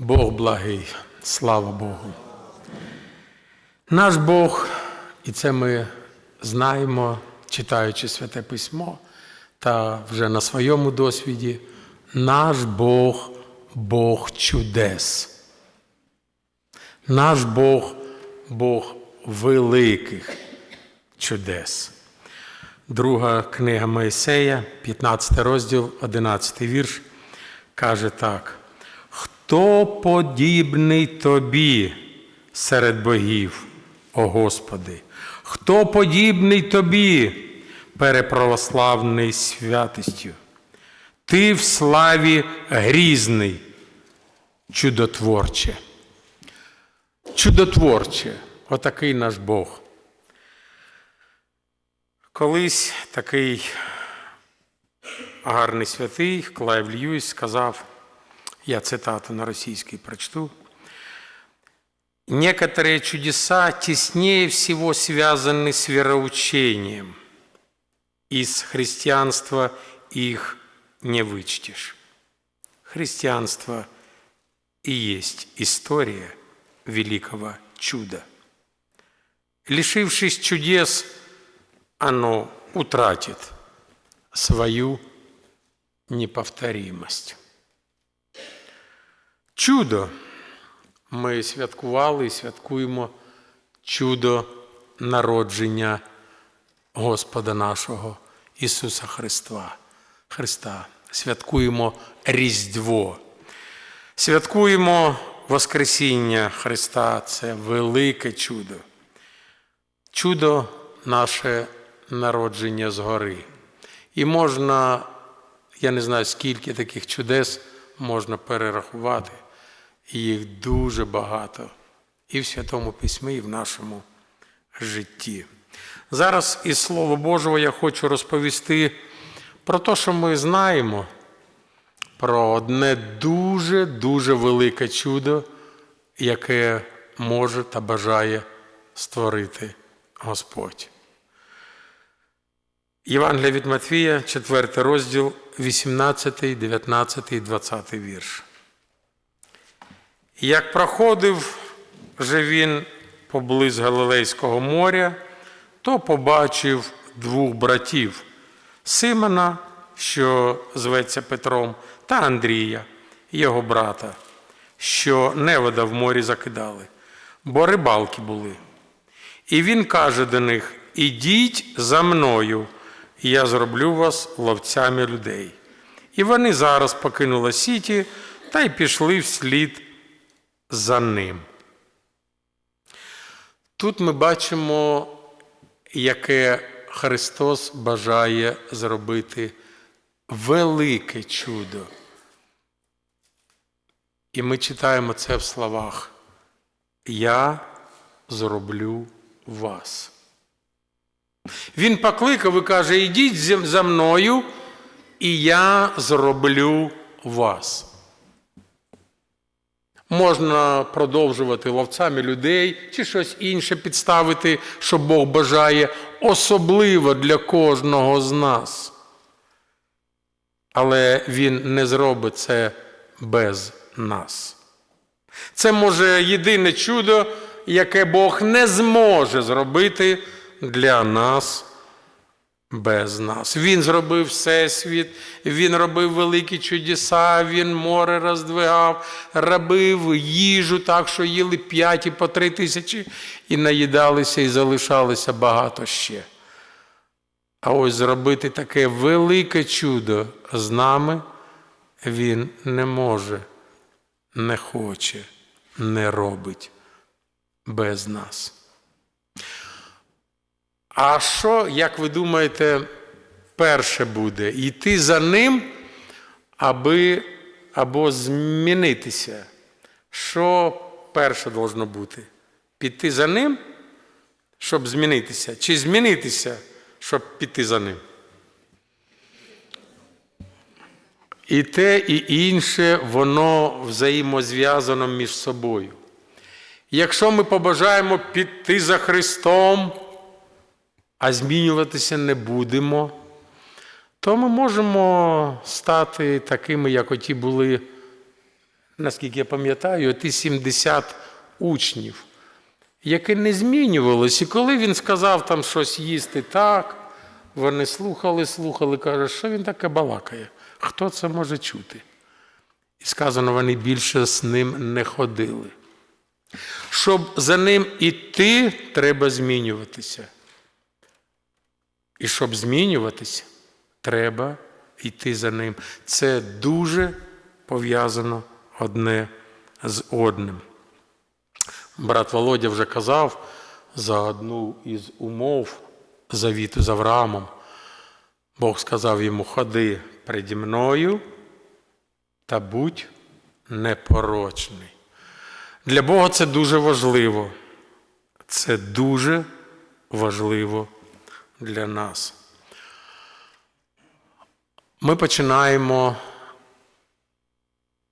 Бог благий, слава Богу. Наш Бог, і це ми знаємо, читаючи Святе Письмо та вже на своєму досвіді, наш Бог Бог чудес. Наш Бог Бог великих чудес. Друга книга Моїсея, 15 розділ, 11 вірш, каже так: Хто подібний тобі серед богів, о Господи? Хто подібний тобі, переправославний святістю? Ти в славі грізний, чудотворче. Чудотворче, отакий наш Бог. Колись такий гарний святий Клайв Льюіс сказав, я цитату на російській прочту, Некоторые чудеса теснее всего связаны с вероучением. Из христианства их не вычтешь. Христианство и есть история великого чуда. Лишившись чудес, оно утратит свою неповторимость. Чудо. Ми святкували і святкуємо чудо народження Господа нашого Ісуса Христа. Христа. Святкуємо Різдво. Святкуємо Воскресіння Христа це велике чудо. Чудо наше народження згори. І можна, я не знаю, скільки таких чудес можна перерахувати. І їх дуже багато і в Святому Письмі, і в нашому житті. Зараз із Слова Божого я хочу розповісти про те, що ми знаємо, про одне дуже-дуже велике чудо, яке може та бажає створити Господь. Євангелія від Матвія, 4 розділ, 18, 19, 20 вірш. Як проходив же він поблиз Галилейського моря, то побачив двох братів Симона, що зветься Петром, та Андрія, його брата, що невода в морі закидали, бо рибалки були. І він каже до них: Ідіть за мною, і я зроблю вас ловцями людей. І вони зараз покинули сіті та й пішли вслід за ним. Тут ми бачимо, яке Христос бажає зробити велике чудо. І ми читаємо це в словах. Я зроблю вас. Він покликав і каже: Ідіть за мною, і я зроблю вас. Можна продовжувати ловцями людей чи щось інше підставити, що Бог бажає, особливо для кожного з нас. Але Він не зробить це без нас. Це може єдине чудо, яке Бог не зможе зробити для нас без нас. Він зробив всесвіт, він робив великі чудеса, він море роздвигав, робив їжу так, що їли п'ять і по три тисячі, і наїдалися, і залишалося багато ще. А ось зробити таке велике чудо з нами він не може, не хоче, не робить без нас. А що, як ви думаєте, перше буде? Йти за ним, аби або змінитися? Що перше должно бути? Піти за ним, щоб змінитися, чи змінитися, щоб піти за ним? І те, і інше, воно взаємозв'язано між собою. Якщо ми побажаємо піти за Христом, а змінюватися не будемо, то ми можемо стати такими, як оті були наскільки я пам'ятаю, ті 70 учнів, які не змінювалися. І коли він сказав там щось їсти так, вони слухали, слухали, кажуть, що він таке балакає? Хто це може чути? І сказано, вони більше з ним не ходили. Щоб за ним іти, треба змінюватися. І щоб змінюватися, треба йти за ним. Це дуже пов'язано одне з одним. Брат Володя вже казав за одну із умов завіту з Авраамом. Бог сказав йому: ходи переді мною та будь непорочний. Для Бога це дуже важливо. Це дуже важливо для нас. Ми починаємо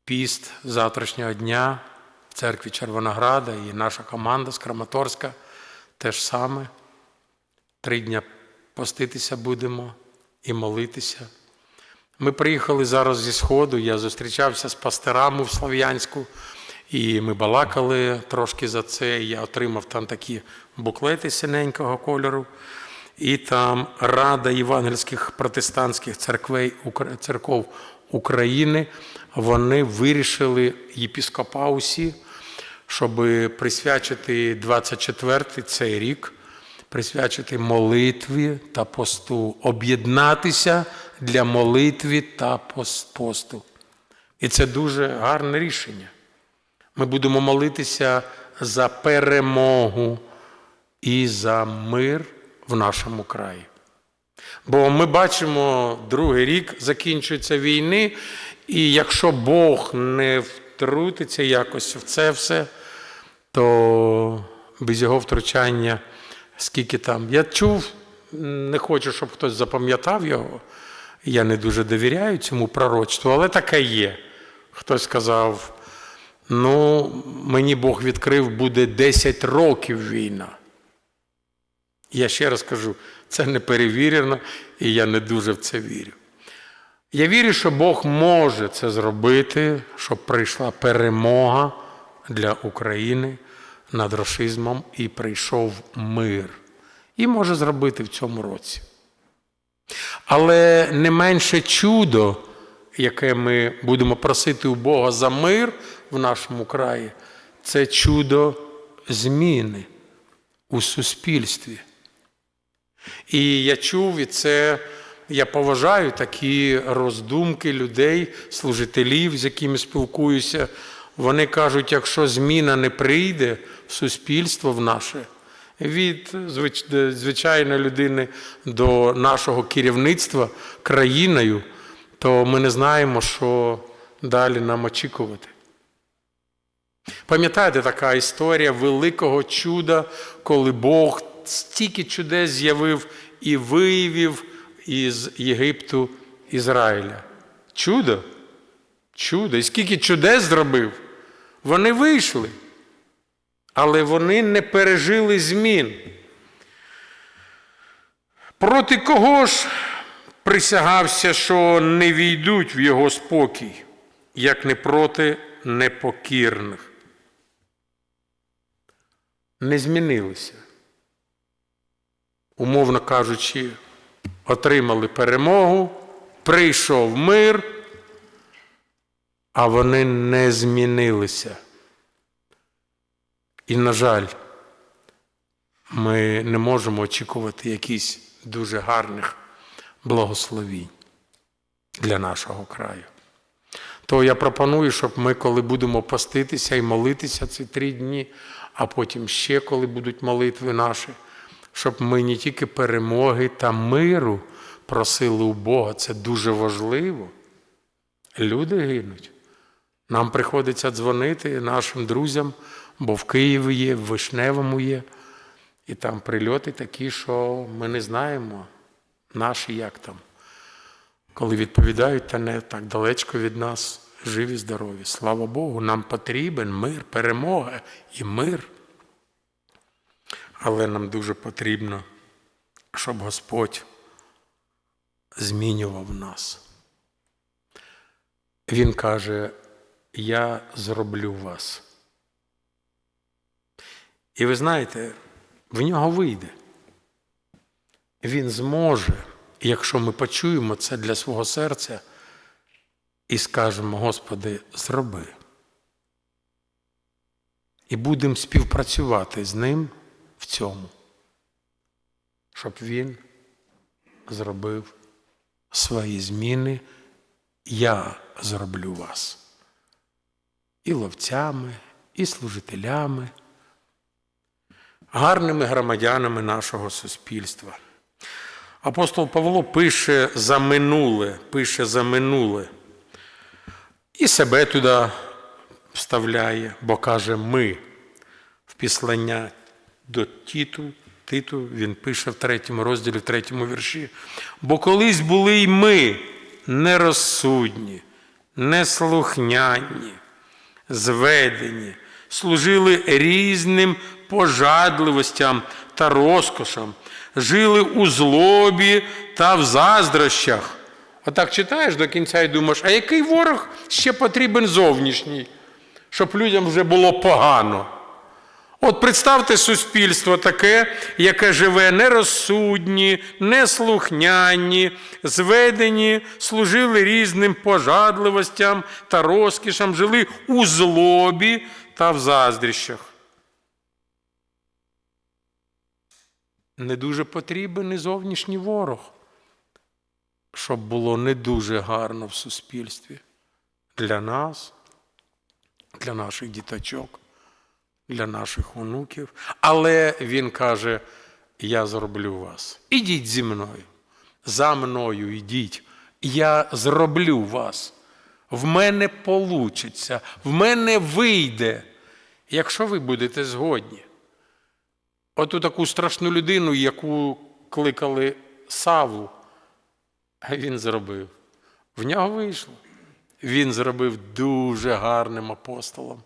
піст завтрашнього дня в церкві Червонограда і наша команда з Краматорська теж саме. Три дня поститися будемо і молитися. Ми приїхали зараз зі Сходу, я зустрічався з пасторами в Слов'янську, і ми балакали трошки за це. Я отримав там такі буклети синенького кольору. І там Рада євангельських протестантських церквей, церков України, вони вирішили єпіскопаусі, щоб присвячити 24-й цей рік, присвячити молитві та посту, об'єднатися для молитви та посту. І це дуже гарне рішення. Ми будемо молитися за перемогу і за мир в нашому краї. Бо ми бачимо, другий рік закінчується війни, і якщо Бог не втрутиться якось в це все, то без його втручання, скільки там. Я чув, не хочу, щоб хтось запам'ятав його. Я не дуже довіряю цьому пророчству, але таке є. Хтось сказав: ну, мені Бог відкрив, буде 10 років війна. Я ще раз кажу, це не перевірено, і я не дуже в це вірю. Я вірю, що Бог може це зробити, щоб прийшла перемога для України над расизмом і прийшов мир. І може зробити в цьому році. Але не менше чудо, яке ми будемо просити у Бога за мир в нашому краї, це чудо зміни у суспільстві. І я чув, і це я поважаю такі роздумки людей, служителів, з якими спілкуюся. Вони кажуть, якщо зміна не прийде в суспільство в наше, від звичайної людини до нашого керівництва країною, то ми не знаємо, що далі нам очікувати. Пам'ятаєте така історія великого чуда, коли Бог стільки чудес з'явив і виявив із Єгипту Ізраїля. Чудо? Чудо. І скільки чудес зробив, вони вийшли, але вони не пережили змін. Проти кого ж присягався, що не війдуть в його спокій, як не проти непокірних? Не змінилися умовно кажучи, отримали перемогу, прийшов мир, а вони не змінилися. І, на жаль, ми не можемо очікувати якісь дуже гарних благословінь для нашого краю. То я пропоную, щоб ми, коли будемо поститися і молитися ці три дні, а потім ще коли будуть молитви наші щоб ми не тільки перемоги та миру просили у Бога. Це дуже важливо. Люди гинуть. Нам приходиться дзвонити нашим друзям, бо в Києві є, в Вишневому є. І там прильоти такі, що ми не знаємо, наші як там. Коли відповідають, та не так далечко від нас, живі, здорові. Слава Богу, нам потрібен мир, перемога і мир. Але нам дуже потрібно, щоб Господь змінював нас. Він каже, я зроблю вас. І ви знаєте, в нього вийде. Він зможе, якщо ми почуємо це для свого серця і скажемо, Господи, зроби. І будемо співпрацювати з ним в цьому, щоб він зробив свої зміни, я зроблю вас. І ловцями, і служителями, гарними громадянами нашого суспільства. Апостол Павло пише за минуле, пише за минуле. І себе туди вставляє, бо каже ми в післання до Тіту, Титу, він пише в третьому розділі, в третьому вірші. Бо колись були й ми нерозсудні, неслухняні, зведені, служили різним пожадливостям та розкошам, жили у злобі та в заздрощах. Отак читаєш до кінця і думаєш, а який ворог ще потрібен зовнішній, щоб людям вже було погано? От представте суспільство таке, яке живе нерозсудні, неслухняні, зведені, служили різним пожадливостям та розкішам, жили у злобі та в заздріщах. Не дуже потрібен і зовнішній ворог, щоб було не дуже гарно в суспільстві для нас, для наших діточок для наших онуків. Але він каже: Я зроблю вас. Ідіть зі мною. За мною йдіть. Я зроблю вас. В мене получиться, в мене вийде, якщо ви будете згодні. Оту таку страшну людину, яку кликали Саву, він зробив. В нього вийшло. Він зробив дуже гарним апостолом.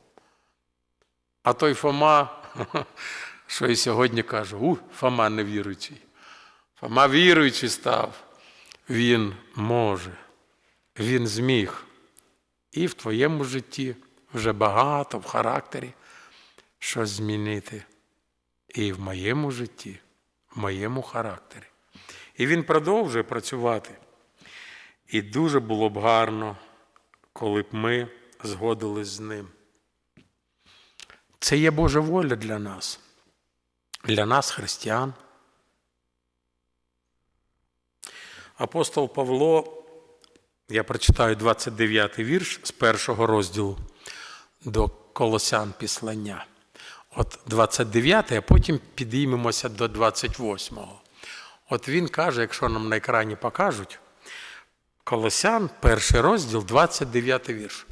А той Фома, що і сьогодні каже, у, Фома невіруючий. Фома віруючий став. Він може, він зміг. І в твоєму житті вже багато в характері щось змінити. І в моєму житті, в моєму характері. І він продовжує працювати. І дуже було б гарно, коли б ми згодились з ним. Це є Божа воля для нас, для нас, християн. Апостол Павло, я прочитаю 29 вірш з першого розділу до Колосян післання. От 29, а потім підіймемося до 28-го. От він каже, якщо нам на екрані покажуть, Колосян, перший розділ, 29 вірш.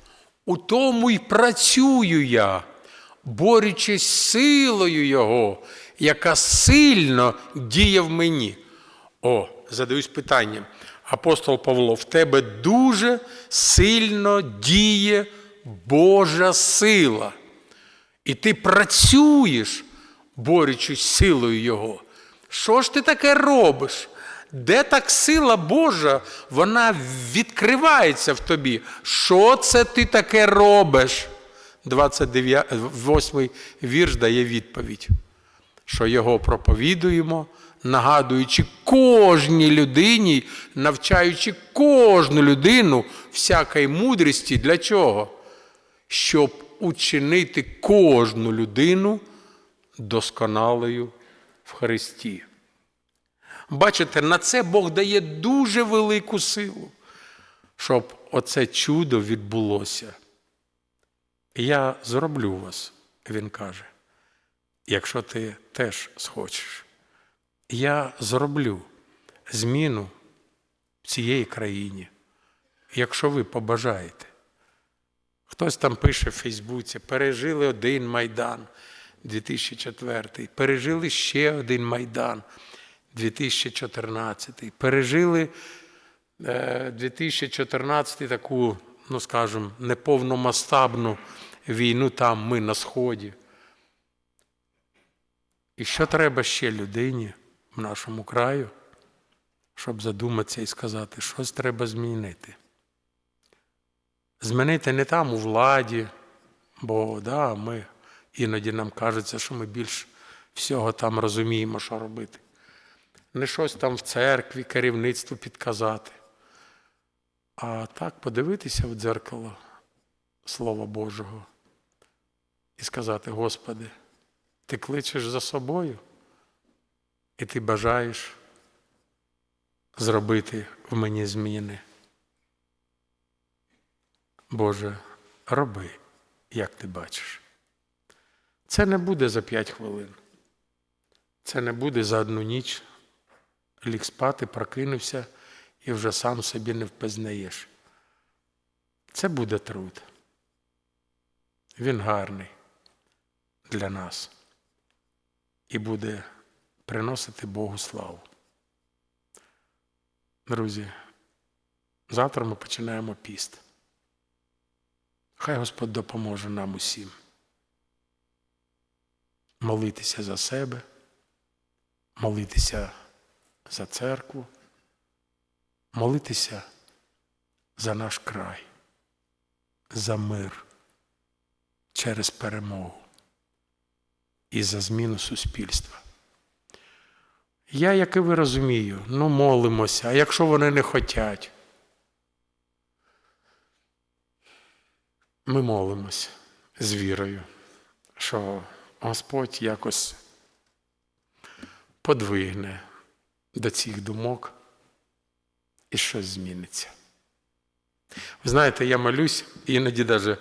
У тому й працюю я борючись силою Його, яка сильно діє в мені. О, задаюсь питанням. Апостол Павло, в тебе дуже сильно діє Божа сила. І ти працюєш, борючись силою Його. Що ж ти таке робиш? Де так сила Божа, вона відкривається в тобі? Що це ти таке робиш? 28 вірш дає відповідь, що його проповідуємо, нагадуючи кожній людині, навчаючи кожну людину всякої мудрості. Для чого? Щоб учинити кожну людину досконалою в Христі. Бачите, на це Бог дає дуже велику силу, щоб оце чудо відбулося. Я зроблю вас, він каже, якщо ти теж схочеш. Я зроблю зміну в цієї країні, якщо ви побажаєте. Хтось там пише в Фейсбуці, пережили один Майдан 2004, пережили ще один Майдан 2014, пережили 2014 таку, ну скажімо, неповномасштабну війну там ми на Сході. І що треба ще людині в нашому краю, щоб задуматися і сказати, щось треба змінити. Змінити не там у владі, бо да, ми іноді нам кажеться, що ми більш всього там розуміємо, що робити. Не щось там в церкві, керівництву підказати. А так подивитися в дзеркало Слова Божого і сказати: Господи, ти кличеш за собою, і ти бажаєш зробити в мені зміни. Боже, роби, як ти бачиш. Це не буде за п'ять хвилин. Це не буде за одну ніч. Ліг спати, прокинувся і вже сам собі не впізнаєш. Це буде труд. Він гарний для нас і буде приносити Богу славу. Друзі, завтра ми починаємо піст. Хай Господь допоможе нам усім молитися за себе, молитися за церкву, молитися за наш край, за мир через перемогу і за зміну суспільства. Я, як і ви розумію, ну молимося, а якщо вони не хочуть, ми молимося з вірою, що Господь якось подвигне до цих думок і щось зміниться. Ви знаєте, я молюсь, іноді навіть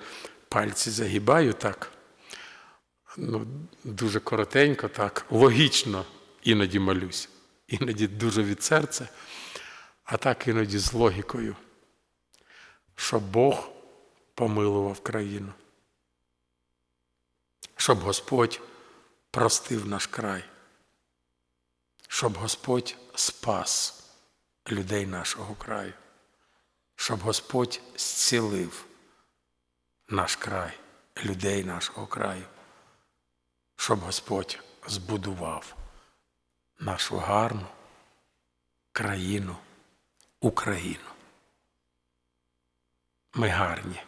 пальці загибаю так, ну, дуже коротенько, так, логічно іноді молюсь, іноді дуже від серця, а так іноді з логікою, щоб Бог помилував країну, щоб Господь простив наш край, щоб Господь спас людей нашого краю, щоб Господь зцілив наш край, людей нашого краю, щоб Господь збудував нашу гарну країну, Україну. Ми гарні,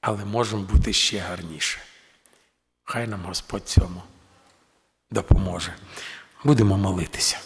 але можемо бути ще гарніше. Хай нам Господь цьому допоможе. Будемо молитися.